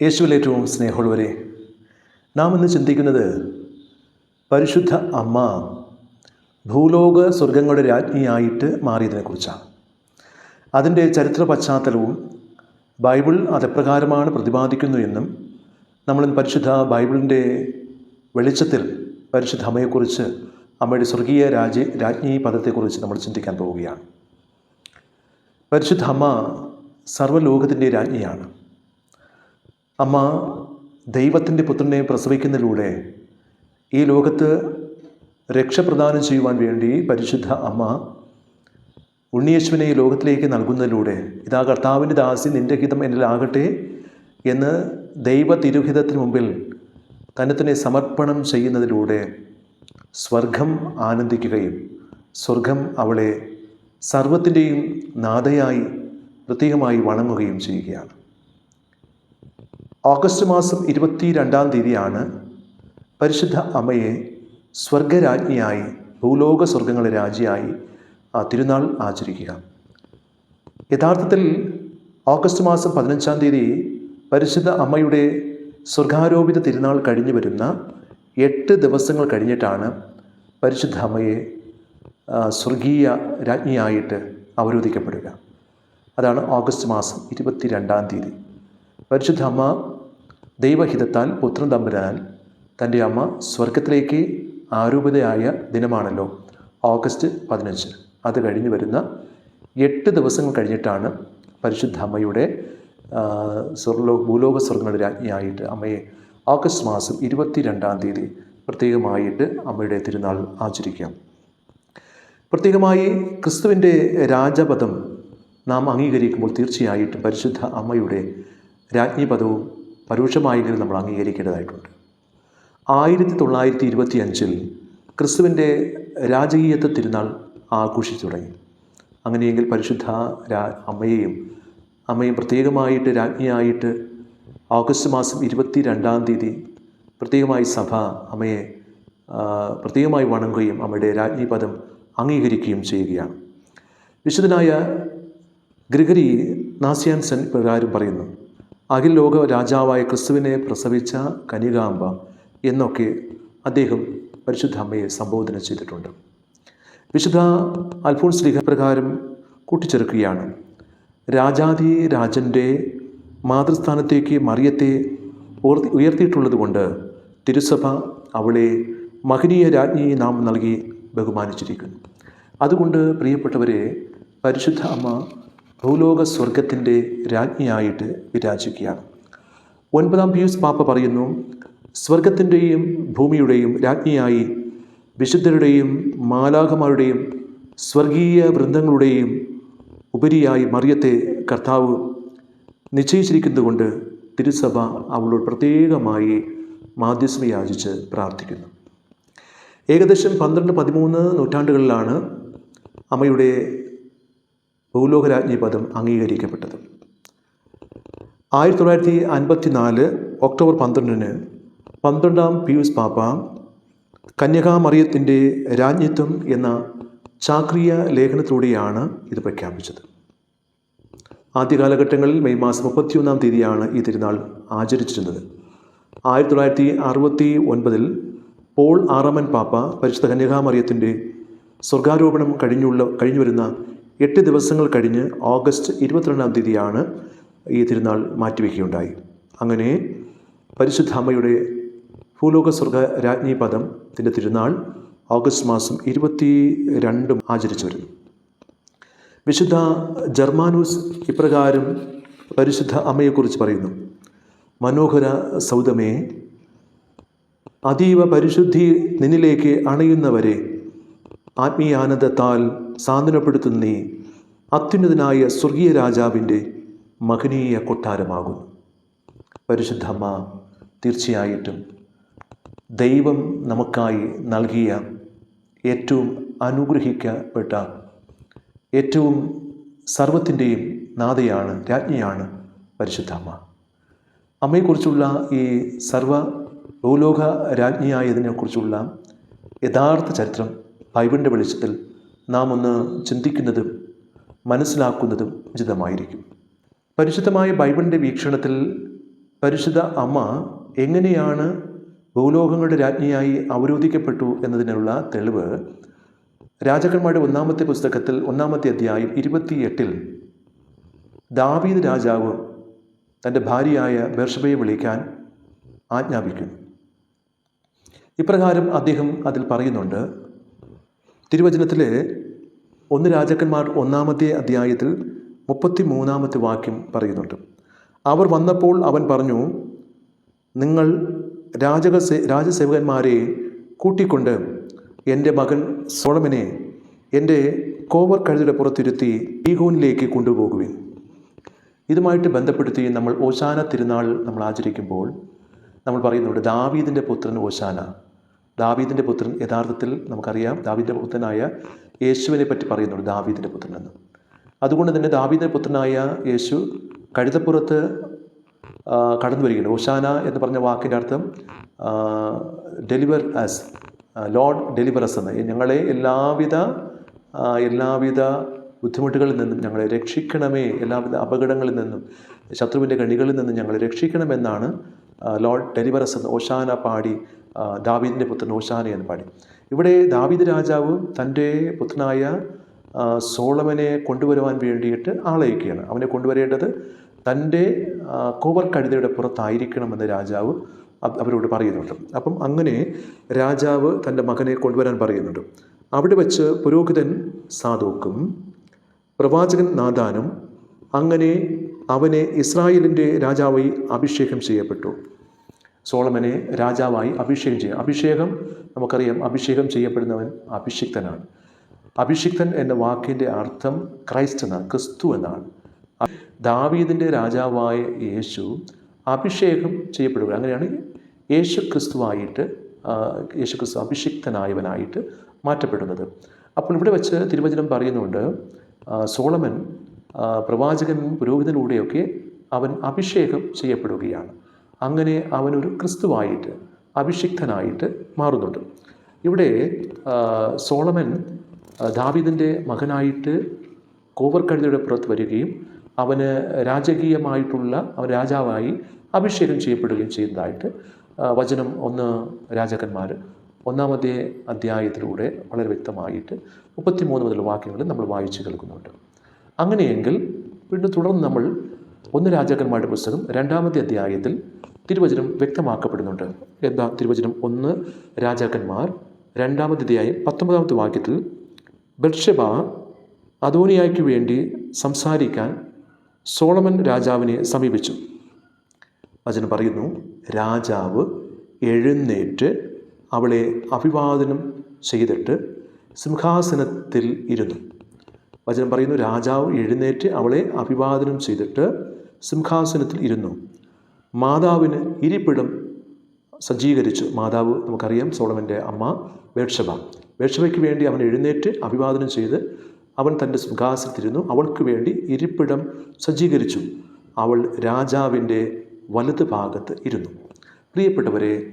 യേശുവിൽ ഏറ്റവും സ്നേഹമുള്ളവരെ നാം ഇന്ന് ചിന്തിക്കുന്നത് പരിശുദ്ധ അമ്മ ഭൂലോക സ്വർഗങ്ങളുടെ രാജ്ഞിയായിട്ട് മാറിയതിനെക്കുറിച്ചാണ്. അതിന്റെ ചരിത്ര പശ്ചാത്തലവും ബൈബിൾ അതെപ്രകാരമാണ് പ്രതിപാദിക്കുന്നു എന്നും നമ്മൾ പരിശുദ്ധ ബൈബിളിന്റെ വെളിച്ചത്തിൽ പരിശുദ്ധ അമ്മയെക്കുറിച്ച് അമ്മയുടെ സ്വർഗീയ രാജ്യ രാജ്ഞി പദത്തെക്കുറിച്ച് നമ്മൾ ചിന്തിക്കാൻ പോവുകയാണ്. പരിശുദ്ധ അമ്മ സർവലോകത്തിന്റെ രാജ്ഞിയാണ്. അമ്മ ദൈവത്തിന്റെ പുത്രനെ പ്രസവിക്കുന്നതിലൂടെ ഈ ലോകത്ത് രക്ഷപ്രദാനം ചെയ്യുവാൻ വേണ്ടി പരിശുദ്ധ അമ്മ ഉണ്ണിയേശുവിനെ ഈ ലോകത്തിലേക്ക് നൽകുന്നതിലൂടെ ഇതാ കർത്താവിന്റെ ദാസി നിന്റെ ഹിതം എന്നിലാകട്ടെ എന്ന് ദൈവ തിരുഹിതത്തിന് മുമ്പിൽ തന്നെ സമർപ്പണം ചെയ്യുന്നതിലൂടെ സ്വർഗം ആനന്ദിക്കുകയും സ്വർഗം അവളെ സർവത്തിന്റെയും നാഥയായി പ്രത്യേകമായി വണങ്ങുകയും ചെയ്യുകയാണ്. ഓഗസ്റ്റ് മാസം ഇരുപത്തി രണ്ടാം തീയതിയാണ് പരിശുദ്ധ അമ്മയെ സ്വർഗരാജ്ഞിയായി ഭൂലോക സ്വർഗങ്ങളെ രാജ്ഞിയായി ആ തിരുനാൾ ആചരിക്കുക. യഥാർത്ഥത്തിൽ ഓഗസ്റ്റ് മാസം പതിനഞ്ചാം തീയതി പരിശുദ്ധ അമ്മയുടെ സ്വർഗാരോപിത തിരുനാൾ കഴിഞ്ഞു വരുന്ന എട്ട് ദിവസങ്ങൾ കഴിഞ്ഞിട്ടാണ് പരിശുദ്ധ അമ്മയെ സ്വർഗീയ രാജ്ഞിയായിട്ട് അവരോധിക്കപ്പെടുക. അതാണ് ഓഗസ്റ്റ് മാസം ഇരുപത്തി രണ്ടാം തീയതി. പരിശുദ്ധ അമ്മ ദൈവഹിതത്താൽ പുത്രൻ തമ്പുരാൻ തന്റെ അമ്മ സ്വർഗത്തിലേക്ക് ആരൂപതയായ ദിനമാണല്ലോ. ഓഗസ്റ്റ് പതിനഞ്ച്. അത് കഴിഞ്ഞ് വരുന്ന എട്ട് ദിവസങ്ങൾ കഴിഞ്ഞിട്ടാണ് പരിശുദ്ധ അമ്മയുടെ സ്വർലോ ഭൂലോക സ്വർഗങ്ങളുടെ രാജ്ഞിയായിട്ട് അമ്മയെ ഓഗസ്റ്റ് മാസം ഇരുപത്തി രണ്ടാം തീയതി പ്രത്യേകമായിട്ട് അമ്മയുടെ തിരുനാൾ ആചരിക്കാം. പ്രത്യേകമായി ക്രിസ്തുവിന്റെ രാജപദം നാം അംഗീകരിക്കുമ്പോൾ തീർച്ചയായിട്ടും പരിശുദ്ധ അമ്മയുടെ രാജ്ഞിപദവും പരോക്ഷമായെങ്കിലും നമ്മൾ അംഗീകരിക്കേണ്ടതായിട്ടുണ്ട്. ആയിരത്തി തൊള്ളായിരത്തി ഇരുപത്തി അഞ്ചിൽ ക്രിസ്തുവിന്റെ രാജകീയത്വ തിരുനാൾ ആഘോഷിച്ചു തുടങ്ങി. അങ്ങനെയെങ്കിൽ പരിശുദ്ധ രാ അമ്മയെയും അമ്മയും പ്രത്യേകമായിട്ട് രാജ്ഞിയായിട്ട് ഓഗസ്റ്റ് മാസം ഇരുപത്തി രണ്ടാം തീയതി പ്രത്യേകമായി സഭ അമ്മയെ പ്രത്യേകമായി വണങ്ങുകയും അമ്മയുടെ രാജ്ഞി പദം അംഗീകരിക്കുകയും ചെയ്യുകയാണ്. വിശുദ്ധനായ ഗ്രിഗറി നാസിയാൻസൻ പ്രകാരം പറയുന്നു അഖിൽ ലോക രാജാവായ ക്രിസ്തുവിനെ പ്രസവിച്ച കനികാംബ എന്നൊക്കെ അദ്ദേഹം പരിശുദ്ധ അമ്മയെ സംബോധന ചെയ്തിട്ടുണ്ട്. വിശുദ്ധ അൽഫോൺസ് ലിഖപ്രകാരം കൂട്ടിച്ചേർക്കുകയാണ്. രാജാതി രാജന്റെ മാതൃസ്ഥാനത്തേക്ക് മറിയത്തെ ഉയർത്തി ഉയർത്തിയിട്ടുള്ളത് കൊണ്ട് തിരുസഭ അവളെ മഹനീയ രാജ്ഞി നാം നൽകി ബഹുമാനിച്ചിരിക്കുന്നു. അതുകൊണ്ട് പ്രിയപ്പെട്ടവരെ പരിശുദ്ധ അമ്മ ഭൂലോക സ്വർഗത്തിന്റെ രാജ്ഞിയായിട്ട് വിരാജിക്കുകയാണ്. ഒൻപതാം പിയൂസ് പാപ്പ പറയുന്നു സ്വർഗത്തിന്റെയും ഭൂമിയുടെയും രാജ്ഞിയായി വിശുദ്ധരുടെയും മാലാഖമാരുടെയും സ്വർഗീയ വൃന്ദങ്ങളുടെയും ഉപരിയായി മറിയത്തെ കർത്താവ് നിശ്ചയിച്ചിരിക്കുന്നതുകൊണ്ട് തിരുസഭ അവളോട് പ്രത്യേകമായി മാധ്യസ്ഥം യാചിച്ച് പ്രാർത്ഥിക്കുന്നു. ഏകദേശം പന്ത്രണ്ട് പതിമൂന്ന് നൂറ്റാണ്ടുകളിലാണ് അമ്മയുടെ ഭൂലോകരാജ്ഞി പദം അംഗീകരിക്കപ്പെട്ടത്. ആയിരത്തി തൊള്ളായിരത്തി അൻപത്തി നാല് ഒക്ടോബർ പന്ത്രണ്ടിന് പന്ത്രണ്ടാം പിയൂസ് പാപ്പ കന്യകാമറിയത്തിന്റെ രാജ്ഞിത്വം എന്ന ചാക്രിയ ലേഖനത്തിലൂടെയാണ് ഇത് പ്രഖ്യാപിച്ചത്. ആദ്യ കാലഘട്ടങ്ങളിൽ മെയ് മാസം മുപ്പത്തിയൊന്നാം തീയതിയാണ് ഈ തിരുനാൾ ആചരിച്ചിരുന്നത്. ആയിരത്തി തൊള്ളായിരത്തി അറുപത്തി ഒൻപതിൽ പോൾ ആറാമൻ പാപ്പ പരിശുദ്ധ കന്യകാമറിയത്തിന്റെ സ്വർഗാരോപണം കഴിഞ്ഞുള്ള കഴിഞ്ഞു വരുന്ന എട്ട് ദിവസങ്ങൾ കഴിഞ്ഞ് ഓഗസ്റ്റ് ഇരുപത്തിരണ്ടാം തീയതിയാണ് ഈ തിരുനാൾ മാറ്റിവെക്കുകയുണ്ടായി. അങ്ങനെ പരിശുദ്ധ അമ്മയുടെ ഭൂലോക സ്വർഗ രാജ്ഞി പദത്തിന്റെ തിരുനാൾ ഓഗസ്റ്റ് മാസം ഇരുപത്തി രണ്ടും ആചരിച്ചു വരുന്നു. വിശുദ്ധ ജർമാനൂസ് ഇപ്രകാരം പരിശുദ്ധ അമ്മയെക്കുറിച്ച് പറയുന്നു. മനോഹര സൗദമേ അതീവ പരിശുദ്ധി നിന്നിലേക്ക് അണയുന്നവരെ ആത്മീയാനന്ദത്താൽ സാന്ത്വനപ്പെടുത്തുന്ന അത്യുന്നതനായ സ്വർഗീയ രാജാവിന്റെ മഹനീയ കൊട്ടാരമാകുന്നു. പരിശുദ്ധമ്മ തീർച്ചയായിട്ടും ദൈവം നമുക്കായി നൽകിയ ഏറ്റവും അനുഗ്രഹിക്കപ്പെട്ട ഏറ്റവും സർവത്തിന്റെയും നാഥയാണ് രാജ്ഞിയാണ് പരിശുദ്ധമ്മ. അമ്മയെക്കുറിച്ചുള്ള ഈ സർവ ഭൂലോക രാജ്ഞിയായതിനെക്കുറിച്ചുള്ള യഥാർത്ഥ ചരിത്രം ബൈബിളിന്റെ വെളിച്ചത്തിൽ നാം ഒന്ന് ചിന്തിക്കുന്നതും മനസ്സിലാക്കുന്നതും ഉചിതമായിരിക്കും. പരിശുദ്ധമായ ബൈബിളിന്റെ വീക്ഷണത്തിൽ പരിശുദ്ധ അമ്മ എങ്ങനെയാണ് ഭൂലോകങ്ങളുടെ രാജ്ഞിയായി അവരോധിക്കപ്പെട്ടു എന്നതിനുള്ള തെളിവ് രാജാക്കന്മാരുടെ ഒന്നാമത്തെ പുസ്തകത്തിൽ ഒന്നാമത്തെ അധ്യായം ഇരുപത്തിയെട്ടിൽ ദാവീദ് രാജാവ് തന്റെ ഭാര്യയായ ബർഷബയെ വിളിക്കാൻ ആജ്ഞാപിക്കുന്നു. ഇപ്രകാരം അദ്ദേഹം അതിൽ പറയുന്നുണ്ട് തിരുവചനത്തിലെ ഒന്ന് രാജാക്കന്മാർ ഒന്നാമത്തെ അധ്യായത്തിൽ മുപ്പത്തി മൂന്നാമത്തെ വാക്യം പറയുന്നുണ്ട്. അവർ വന്നപ്പോൾ അവൻ പറഞ്ഞു നിങ്ങൾ രാജക രാജസേവകന്മാരെ കൂട്ടിക്കൊണ്ട് എന്റെ മകൻ സോളമനെ എന്റെ കോവർ കഴുതയുടെ പുറത്തിരുത്തി ഈഗോനിലേക്ക് കൊണ്ടുപോകുവിൻ. ഇതുമായിട്ട് ബന്ധപ്പെടുത്തി നമ്മൾ ഓശാന തിരുനാൾ നമ്മൾ ആചരിക്കുമ്പോൾ നമ്മൾ പറയുന്നുണ്ട് ദാവീദിന്റെ പുത്രൻ ഓശാന. ദാവീദിന്റെ പുത്രൻ യഥാർത്ഥത്തിൽ നമുക്കറിയാം. ദാവീദിന്റെ പുത്രനായ യേശുവിനെ പറ്റി പറയുന്നുണ്ട് ദാവീദിന്റെ പുത്രൻ എന്ന് അതുകൊണ്ട് തന്നെ ദാവീദിന്റെ പുത്രനായ യേശു കഴുതപ്പുറത്ത് കടന്നു വരികയാണ്. ഓശാന എന്ന് പറഞ്ഞ വാക്കിന്റെ അർത്ഥം deliver us lord deliver us എന്ന്. ഞങ്ങളെ എല്ലാവിധ എല്ലാവിധ ബുദ്ധിമുട്ടുകളിൽ നിന്നും ഞങ്ങളെ രക്ഷിക്കണമേ. എല്ലാവിധ അപകടങ്ങളിൽ നിന്നും ശത്രുവിന്റെ കണികളിൽ നിന്നും ഞങ്ങളെ രക്ഷിക്കണമെന്നാണ് ലോർഡ് ഡെലിവറസ് എന്ന് ഓശാന പാടി ദാവീദിന്റെ പുത്രൻ ഓശാന എന്ന് പാടി. ഇവിടെ ദാവീദ് രാജാവ് തന്റെ പുത്രനായ സോളമനെ കൊണ്ടുവരുവാൻ വേണ്ടിയിട്ട് ആളയക്കുകയാണ് അവനെ കൊണ്ടുവരേണ്ടത് തന്റെ കോവർ കഴുതയുടെ പുറത്തായിരിക്കണമെന്ന് രാജാവ് അവരോട് പറയുന്നുണ്ട്. അപ്പം അങ്ങനെ രാജാവ് തന്റെ മകനെ കൊണ്ടുവരാൻ പറയുന്നുണ്ട്. അവിടെ വെച്ച് പുരോഹിതൻ സാധോക്കും പ്രവാചകൻ നാദാനും അങ്ങനെ അവനെ ഇസ്രായേലിന്റെ രാജാവായി അഭിഷേകം ചെയ്യപ്പെട്ടു. സോളമനെ രാജാവായി അഭിഷേകം ചെയ്യുക അഭിഷേകം നമുക്കറിയാം അഭിഷേകം ചെയ്യപ്പെടുന്നവൻ അഭിഷിക്തനാണ്. അഭിഷിക്തൻ എന്ന വാക്കിന്റെ അർത്ഥം ക്രൈസ്റ്റ് എന്നാണ് ക്രിസ്തു എന്നാണ്. ദാവീദിന്റെ രാജാവായ യേശു അഭിഷേകം ചെയ്യപ്പെടുക അങ്ങനെയാണ് യേശു ക്രിസ്തുവായിട്ട് യേശു ക്രിസ്തു അഭിഷിക്തനായവനായിട്ട് മാറ്റപ്പെടുന്നത്. അപ്പോൾ ഇവിടെ വെച്ച് തിരുവചനം പറയുന്നുണ്ട് സോളമൻ പ്രവാചകൻ പുരോഹിതനിലൂടെയൊക്കെ അവൻ അഭിഷേകം ചെയ്യപ്പെടുകയാണ്. അങ്ങനെ അവനൊരു ക്രിസ്തുവായിട്ട് അഭിഷിക്തനായിട്ട് മാറുന്നുണ്ട്. ഇവിടെ സോളമൻ ദാവിദിന്റെ മകനായിട്ട് കോവർ കഴുതയുടെ പുറത്ത് വരികയും അവന് രാജകീയമായിട്ടുള്ള അവൻ രാജാവായി അഭിഷേകം ചെയ്യപ്പെടുകയും ചെയ്യുന്നതായിട്ട് വചനം ഒന്ന് രാജാക്കന്മാർ ഒന്നാമത്തെ അധ്യായത്തിലൂടെ വളരെ വ്യക്തമായിട്ട് മുപ്പത്തിമൂന്ന് മുതൽ വാക്യങ്ങൾ നമ്മൾ വായിച്ചു കേൾക്കുന്നുണ്ട്. അങ്ങനെയെങ്കിൽ വീണ്ടും തുടർന്ന് നമ്മൾ ഒന്ന് രാജാക്കന്മാരുടെ പുസ്തകം രണ്ടാമത്തെ അധ്യായത്തിൽ തിരുവചനം വ്യക്തമാക്കപ്പെടുന്നുണ്ട്. എന്താ തിരുവചനം ഒന്ന്? രാജാക്കന്മാർ. രണ്ടാമതിഥിയായി പത്തൊമ്പതാമത്തെ വാക്യത്തിൽ ബർഷബ അദോനിയായ്ക്ക് വേണ്ടി സംസാരിക്കാൻ സോളമൻ രാജാവിനെ സമീപിച്ചു. വചനം പറയുന്നു രാജാവ് എഴുന്നേറ്റ് അവളെ അഭിവാദനം ചെയ്തിട്ട് സിംഹാസനത്തിൽ ഇരുന്നു. വചനം പറയുന്നു രാജാവ് എഴുന്നേറ്റ് അവളെ അഭിവാദനം ചെയ്തിട്ട് സിംഹാസനത്തിൽ ഇരുന്നു. മാതാവിന് ഇരിപ്പിടം സജ്ജീകരിച്ചു. മാതാവ് നമുക്കറിയാം സോളമന്റെ അമ്മ വേക്ഷഭ വേക്ഷഭയ്ക്ക് വേണ്ടി അവൻ എഴുന്നേറ്റ് അഭിവാദനം ചെയ്ത് അവൻ തന്റെ സിംഹാസനത്തിരുന്നു. അവൾക്ക് വേണ്ടി ഇരിപ്പിടം സജ്ജീകരിച്ചു. അവൾ രാജാവിന്റെ വലത് ഭാഗത്ത് ഇരുന്നു. പ്രിയപ്പെട്ടവരെ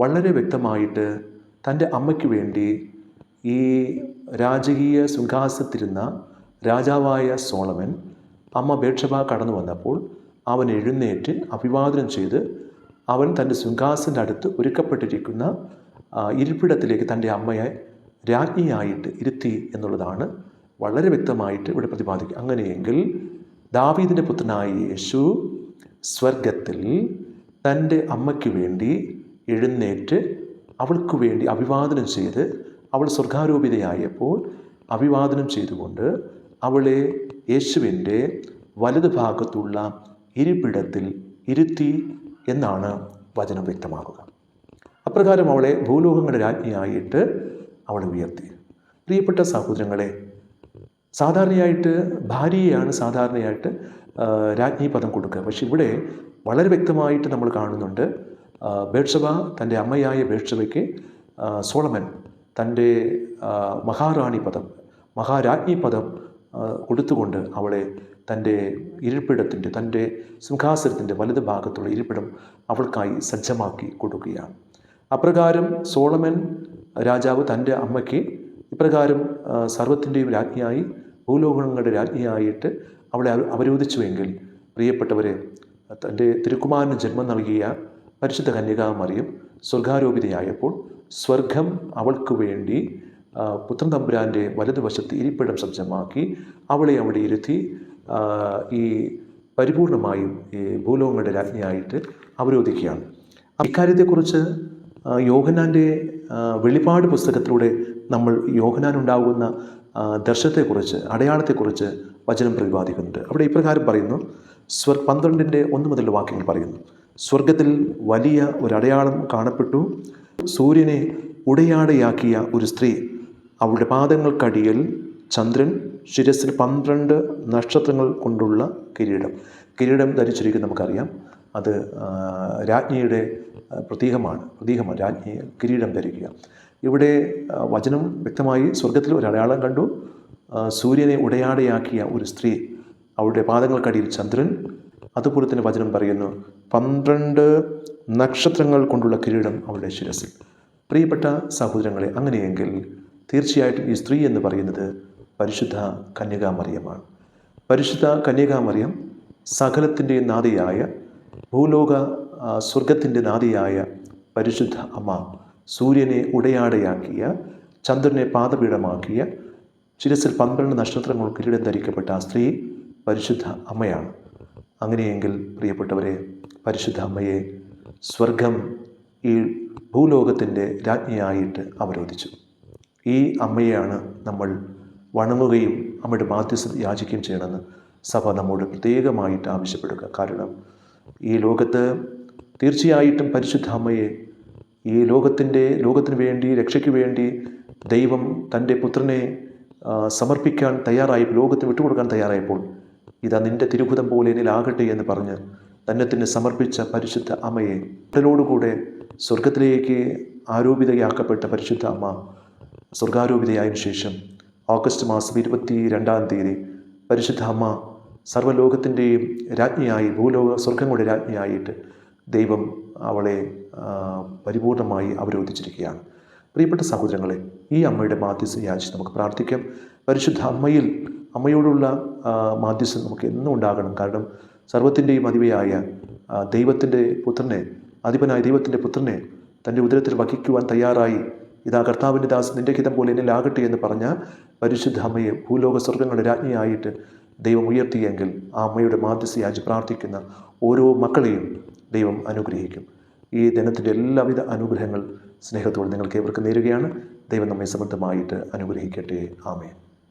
വളരെ വ്യക്തമായിട്ട് തന്റെ അമ്മയ്ക്ക് വേണ്ടി ഈ രാജകീയ സിംഹാസനത്തിരുന്ന രാജാവായ സോളമൻ അമ്മ ബേക്ഷബ കടന്നു വന്നപ്പോൾ അവൻ എഴുന്നേറ്റ് അഭിവാദനം ചെയ്ത് അവൻ തന്റെ സിംഹാസന്റെ അടുത്ത് ഒരുക്കപ്പെട്ടിരിക്കുന്ന ഇരിപ്പിടത്തിലേക്ക് തന്റെ അമ്മയെ രാജ്ഞിയായിട്ട് ഇരുത്തി എന്നുള്ളതാണ് വളരെ വ്യക്തമായിട്ട് ഇവിടെ പ്രതിപാദിക്കുക. അങ്ങനെയെങ്കിൽ ദാവീദിന്റെ പുത്രനായ യേശു സ്വർഗത്തിൽ തന്റെ അമ്മയ്ക്ക് വേണ്ടി എഴുന്നേറ്റ് അവൾക്ക് വേണ്ടി അഭിവാദനം ചെയ്ത് അവൾ സ്വർഗാരോപിതയായപ്പോൾ അഭിവാദനം ചെയ്തുകൊണ്ട് അവളെ യേശുവിന്റെ വലത് ഭാഗത്തുള്ള ഇരിപ്പിടത്തിൽ ഇരുത്തി എന്നാണ് വചനം വ്യക്തമാക്കുക. അപ്രകാരം അവളെ ഭൂലോകങ്ങളുടെ രാജ്ഞിയായിട്ട് അവൾ ഉയർത്തി. പ്രിയപ്പെട്ട സഹോദരങ്ങളെ സാധാരണയായിട്ട് ഭാര്യയാണ് സാധാരണയായിട്ട് രാജ്ഞി പദം കൊടുക്കുക. പക്ഷെ ഇവിടെ വളരെ വ്യക്തമായിട്ട് നമ്മൾ കാണുന്നുണ്ട് ബേർഷബ തന്റെ അമ്മയായ ബേഷബയ്ക്ക് സോളമൻ തന്റെ മഹാറാണി പദം മഹാരാജ്ഞി പദം കൊടുത്തുകൊണ്ട് അവളെ തന്റെ ഇരിപ്പിടത്തിന്റെ തന്റെ സിംഹാസനത്തിന്റെ വലത് ഭാഗത്തുള്ള ഇരിപ്പിടം അവൾക്കായി സജ്ജമാക്കി കൊടുക്കുകയാണ്. അപ്രകാരം സോളമൻ രാജാവ് തന്റെ അമ്മയ്ക്ക് ഇപ്രകാരം സർവത്തിന്റെയും രാജ്ഞിയായി ഭൂലോകങ്ങളുടെ രാജ്ഞിയായിട്ട് അവളെ അവ- അവരോധിച്ചുവെങ്കിൽ പ്രിയപ്പെട്ടവരെ തന്റെ തിരുക്കുമാരന് ജന്മം നൽകിയ പരിശുദ്ധ കന്യകാമറിയും സ്വർഗാരോപിതയായപ്പോൾ സ്വർഗം അവൾക്ക് വേണ്ടി പുത്രൻ തമ്പുരാന്റെ വലതുവശത്ത് ഇരിപ്പിടം സജ്ജമാക്കി അവളെ അവിടെ ഇരുത്തി ഈ പരിപൂർണമായും ഈ ഭൂലോകങ്ങളുടെ രാജ്ഞിയായിട്ട് അവരോധിക്കുകയാണ്. ഇക്കാര്യത്തെക്കുറിച്ച് യോഹനാന്റെ വെളിപാട് പുസ്തകത്തിലൂടെ നമ്മൾ യോഹനാനുണ്ടാകുന്ന ഉണ്ടാകുന്ന ദർശനത്തെക്കുറിച്ച് അടയാളത്തെക്കുറിച്ച് വചനം പ്രതിപാദിക്കുന്നുണ്ട്. അവിടെ ഇപ്രകാരം പറയുന്നു സ്വർ പന്ത്രണ്ടിന്റെ ഒന്ന് മുതൽ വാക്യങ്ങൾ പറയുന്നു. സ്വർഗത്തിൽ വലിയ ഒരു അടയാളം കാണപ്പെട്ടു. സൂര്യനെ ഉടയാടയാക്കിയ ഒരു സ്ത്രീ അവളുടെ പാദങ്ങൾക്കടിയിൽ ചന്ദ്രൻ ശിരസിൽ പന്ത്രണ്ട് നക്ഷത്രങ്ങൾ കൊണ്ടുള്ള കിരീടം. കിരീടം ധരിച്ചിരിക്കുന്നത് നമുക്കറിയാം. അത് രാജ്ഞിയുടെ പ്രതീകമാണ്. പ്രതീകമാണ് രാജ്ഞി കിരീടം ധരിക്കുക. ഇവിടെ വചനം വ്യക്തമായി സ്വർഗത്തിൽ ഒരു അടയാളം കണ്ടു. സൂര്യനെ ഉടയാടയാക്കിയ ഒരു സ്ത്രീ അവളുടെ പാദങ്ങൾക്കടിയിൽ ചന്ദ്രൻ. അതുപോലെ തന്നെ വചനം പറയുന്നു പന്ത്രണ്ട് നക്ഷത്രങ്ങൾ കൊണ്ടുള്ള കിരീടം അവളുടെ ശിരസിൽ പ്രിയപ്പെട്ട സഹോദരങ്ങളെ അങ്ങനെയെങ്കിൽ തീർച്ചയായിട്ടും ഈ സ്ത്രീ എന്ന് പറയുന്നത് പരിശുദ്ധ കന്യകാമറിയമാണ്. പരിശുദ്ധ കന്യകാമറിയം സകലത്തിന്റെ നാദിയായ ഭൂലോക സ്വർഗത്തിന്റെ നാദിയായ പരിശുദ്ധ അമ്മ സൂര്യനെ ഉടയാടയാക്കിയ ചന്ദ്രനെ പാദപീഠമാക്കിയ ശിരസിൽ പന്ത്രണ്ട് നക്ഷത്രങ്ങൾ കിരീടം ധരിക്കപ്പെട്ട ആ സ്ത്രീ പരിശുദ്ധ അമ്മയാണ്. അങ്ങനെയെങ്കിൽ പ്രിയപ്പെട്ടവരെ പരിശുദ്ധ അമ്മയെ സ്വർഗം ഈ ഭൂലോകത്തിന്റെ രാജ്ഞിയായിട്ട് അവരോധിച്ചു. ഈ അമ്മയെയാണ് നമ്മൾ വണങ്ങുകയും അമ്മയുടെ മാധ്യസ്ഥ യാചിക്കുകയും ചെയ്യണമെന്ന് സഭ നമ്മോട് പ്രത്യേകമായിട്ട് ആവശ്യപ്പെടുക. കാരണം ഈ ലോകത്ത് തീർച്ചയായിട്ടും പരിശുദ്ധ അമ്മയെ ഈ ലോകത്തിന്റെ ലോകത്തിന് വേണ്ടി രക്ഷയ്ക്ക് വേണ്ടി ദൈവം തന്റെ പുത്രനെ സമർപ്പിക്കാൻ തയ്യാറായി ലോകത്തിന് വിട്ടുകൊടുക്കാൻ തയ്യാറായപ്പോൾ ഇതാ നിന്റെ തിരുഭുതം പോലെ എന്നിലാകട്ടെ എന്ന് പറഞ്ഞ് തന്നെ തന്നെ സമർപ്പിച്ച പരിശുദ്ധ അമ്മയെ ഉടലോടുകൂടെ സ്വർഗത്തിലേക്ക് ആരോപിതയാക്കപ്പെട്ട പരിശുദ്ധ അമ്മ സ്വർഗാരോപിതയായതിനു ശേഷം ഓഗസ്റ്റ് മാസം ഇരുപത്തി രണ്ടാം തീയതി പരിശുദ്ധ അമ്മ സർവലോകത്തിന്റെയും രാജ്ഞിയായി ഭൂലോക സ്വർഗങ്ങളുടെ രാജ്ഞിയായിട്ട് ദൈവം അവളെ പരിപൂർണമായി അവരോധിച്ചിരിക്കുകയാണ്. പ്രിയപ്പെട്ട സഹോദരങ്ങളെ ഈ അമ്മയുടെ മാധ്യസ്ഥം യാചിച്ച് നമുക്ക് പ്രാർത്ഥിക്കാം. പരിശുദ്ധ അമ്മയിൽ അമ്മയോടുള്ള മാധ്യസ്ഥം നമുക്ക് എന്നും ഉണ്ടാകണം. കാരണം സർവത്തിന്റെയും അതിവയായ ദൈവത്തിന്റെ പുത്രനെ അധിപനായ ദൈവത്തിന്റെ പുത്രനെ തന്റെ ഉദരത്തിൽ വഹിക്കുവാൻ തയ്യാറായി ഇതാ കർത്താവിന്റെ ദാസ് നിന്റെ ഹിതം പോലെ എന്നിലാകട്ടെ എന്ന് പറഞ്ഞ പരിശുദ്ധ അമ്മയെ ഭൂലോക സ്വർഗങ്ങളുടെ രാജ്ഞിയായിട്ട് ദൈവം ഉയർത്തിയെങ്കിൽ ആ അമ്മയുടെ മാധ്യസ്ഥ യാചി പ്രാർത്ഥിക്കുന്ന ഓരോ മക്കളെയും ദൈവം അനുഗ്രഹിക്കും. ഈ ദിനത്തിന്റെ എല്ലാവിധ അനുഗ്രഹങ്ങൾ സ്നേഹത്തോടെ നിങ്ങൾക്ക് ഇവർക്ക് നേരുകയാണ്. ദൈവം നമ്മെ സമൃദ്ധമായിട്ട് അനുഗ്രഹിക്കട്ടെ. ആമേൻ.